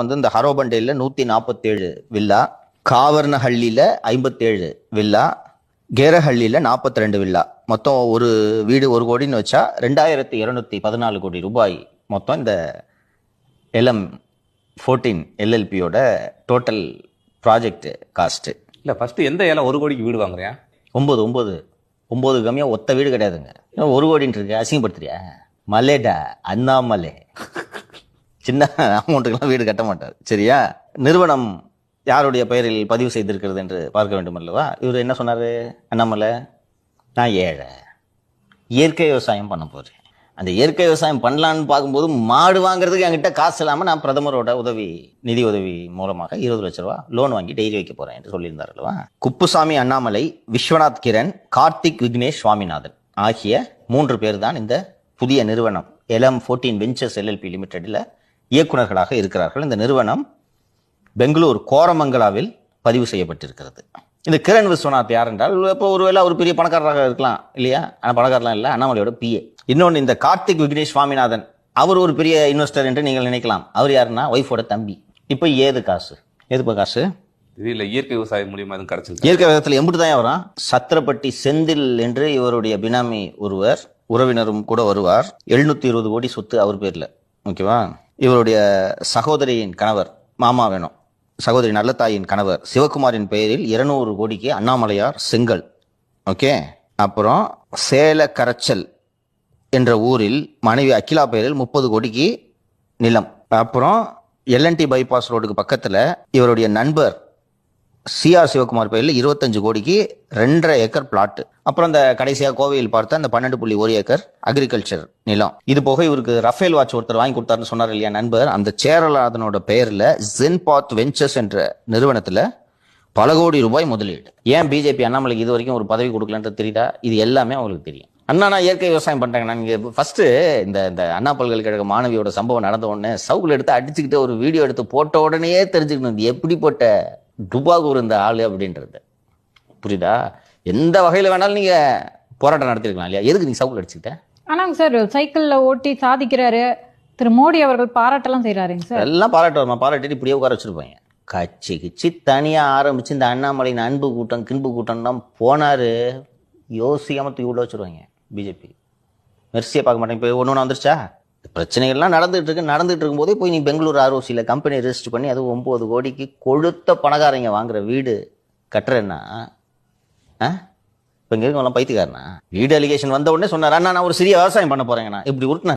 வந்து இந்த ஹரோபண்டேல நூத்தி நாற்பத்தேழு வில்லா காவர்னஹள்ளியில ஐம்பத்தேழு வில்லா கேரஹள்ளியில நாற்பத்தி ரெண்டு வில்லா. மொத்தம் ஒரு வீடு ஒரு கோடின்னு வச்சா ரெண்டாயிரத்தி இருநூத்தி பதினாலு கோடி ரூபாய் மொத்தம் இந்த எல்எம் ஃபோர்டீன் எல்எல்பியோட டோட்டல் ப்ராஜெக்ட் காஸ்ட்டு இல்ல ஃபர்ஸ்ட் எந்த ஏலம் ஒரு கோடிக்கு வீடு வாங்குறியா? ஒம்பது ஒம்பது. ஒம்பது கம்மியாக ஒத்த வீடு கிடையாதுங்க. ஒரு கோடின்ட்டு இருக்கு அசிங்கப்படுத்துறியா? மலேடா அண்ணாமலை. சின்ன அமௌண்ட்டுக்கெல்லாம் வீடு கட்ட மாட்டார். சரியா? நிறுவனம் யாருடைய பெயரில் பதிவு செய்திருக்கிறது என்று பார்க்க வேண்டும் அல்லவா? இவர் என்ன சொன்னார்? அண்ணாமலை நான் ஏழை. இயற்கை விவசாயம் பண்ண போகிறேன் அந்த இயற்கை விவசாயம் பண்ணலான்னு பார்க்கும்போது மாடு வாங்குறதுக்கு என்கிட்ட காசு இல்லாமல் நான் பிரதமரோட உதவி நிதி உதவி மூலமாக இருபது லட்ச ரூபா லோன் வாங்கி டெய்லி வைக்க போகிறேன் என்று சொல்லியிருந்தார் அல்லவா? குப்புசாமி அண்ணாமலை விஸ்வநாத் கிரண் கார்த்திக் விக்னேஷ் சுவாமிநாதன் ஆகிய மூன்று பேர் தான் இந்த புதிய நிறுவனம் L M fourteen ventures LLP லிமிடெடில் இயக்குனர்களாக இருக்கிறார்கள். இந்த நிறுவனம் பெங்களூர் கோரமங்கலாவில் பதிவு செய்யப்பட்டிருக்கிறது. இந்த கிரண் விஸ்வநாத் யார் என்றால் இப்போ ஒருவேளை ஒரு பெரிய பணக்காரராக இருக்கலாம் இல்லையா? ஆனால் பணக்காரலாம் இல்லை அண்ணாமலையோட பிஏ இன்னொன்று இந்த கார்த்திக் விக்னேஷ் சுவாமிநாதன் அவர் ஒரு பெரிய இன்வெஸ்டர் என்று நீங்கள் நினைக்கலாம். அவர் யாருன்னா ஒய்ஃபோட தம்பி. இப்போ ஏது காசு? எதுப்பா காசு? இல்ல இயற்கை விவசாயம் மூலியமா எதுவும் கிடைச்சிருக்கா? இயற்கை விதத்தில் எம்பிட்டு தான் வரும் சத்திரப்பட்டி செந்தில் என்று இவருடைய பினாமி ஒருவர் உறவினரும் கூட வருவார். எழுநூத்தி இருபது கோடி சொத்து அவர் பேர்ல ஓகேவா? இவருடைய சகோதரியின் கணவர் மாமா வேணும். சகோதரி நல்லத்தாயின் கணவர் சிவகுமாரின் பெயரில் இருநூறு கோடிக்கு அண்ணாமலையார் செங்கல். ஓகே? அப்புறம் சேல கரைச்சல் என்ற ஊரில் மனைவி அகிலா பெயரில் முப்பது கோடிக்கு நிலம். அப்புறம் எல்என்டி பைபாஸ் ரோடுக்கு பக்கத்தில் இவருடைய நண்பர் சிஆர் சிவகுமார் பெயரில் இருபத்தஞ்சு கோடிக்கு ரெண்டரை ஏக்கர் பிளாட் அப்புறம் அந்த கடைசியாக கோவையில் பார்த்த அந்த பன்னெண்டு புள்ளி ஒரு ஏக்கர் அக்ரிகல்ச்சர் நிலம். இது போக இவருக்கு ரஃபேல் வாட்ச் ஒருத்தர் வாங்கி கொடுத்தாருன்னு சொன்னார் இல்லையா நண்பர்? அந்த சேரலாதனோட பெயரில் ஜென்பாத் வெஞ்சர்ஸ் என்ற நிறுவனத்தில் பல கோடி ரூபாய் முதலீடு. ஏன் பிஜேபி அண்ணாமலைக்கு இது வரைக்கும் ஒரு பதவி கொடுக்கலன்றது தெரியுதா? இது எல்லாமே அவங்களுக்கு தெரியும். அண்ணா நான் இயற்கை விவசாயம் பண்றேங்க. நான் இங்கே ஃபஸ்ட்டு இந்த இந்த அண்ணா பல்கலைக்கழக மாணவியோட சம்பவம் நடந்த உடனே சவுக்கில் எடுத்து அடிச்சுக்கிட்டு ஒரு வீடியோ எடுத்து போட்ட உடனேயே தெரிஞ்சுக்கணும். இது எப்படிப்பட்ட டுபாகூர் இந்த ஆளு அப்படின்றது. புரியுதா? எந்த வகையில வேணாலும் நீங்க போராட்டம் நடத்திருக்கலாம் இல்லையா? எதுக்கு நீ சவுக்குல அடிச்சுக்கிட்ட? ஆனாங்க சார் சைக்கிள்ல ஓட்டி சாதிக்கிறாரு. திரு மோடி அவர்கள் பாராட்டெல்லாம் செய்யறாருங்க சார். எல்லாம் பாராட்டு வருமா? பாராட்டிட்டு இப்படியே உட்கார வச்சிருப்பாங்க. கட்சி கிச்சி தனியா ஆரம்பிச்சு இந்த அண்ணாமலையின் அன்பு கூட்டம் கின்பு கூட்டம்லாம் போனாரு. யோசிக்காம தூக்கி உள்ள வச்சிருவாங்க. பிஜேபி. மெர்சியை பார்க்க மாட்டேங்க. இப்போ ஒன்று ஒன்று வந்துருச்சா? பிரச்சனைகள்லாம் நடந்துட்டு இருக்கு நடந்துட்டு இருக்கும்போதே போய் நீ பெங்களூர் ஆர்ஓசியில் கம்பெனி ரெஜிஸ்டர் பண்ணி அது ஒம்பது கோடிக்கு கொழுத்த பணக்காரங்க வாங்குற வீடு கட்டுறேன்னா ஆ? இப்போ இங்கே இருக்கவங்களாம் வீடு அலிகேஷன் வந்த உடனே சொன்னார் அண்ணா நான் ஒரு சிறிய விவசாயம் பண்ண போறேங்கண்ணா. இப்படி உருட்டின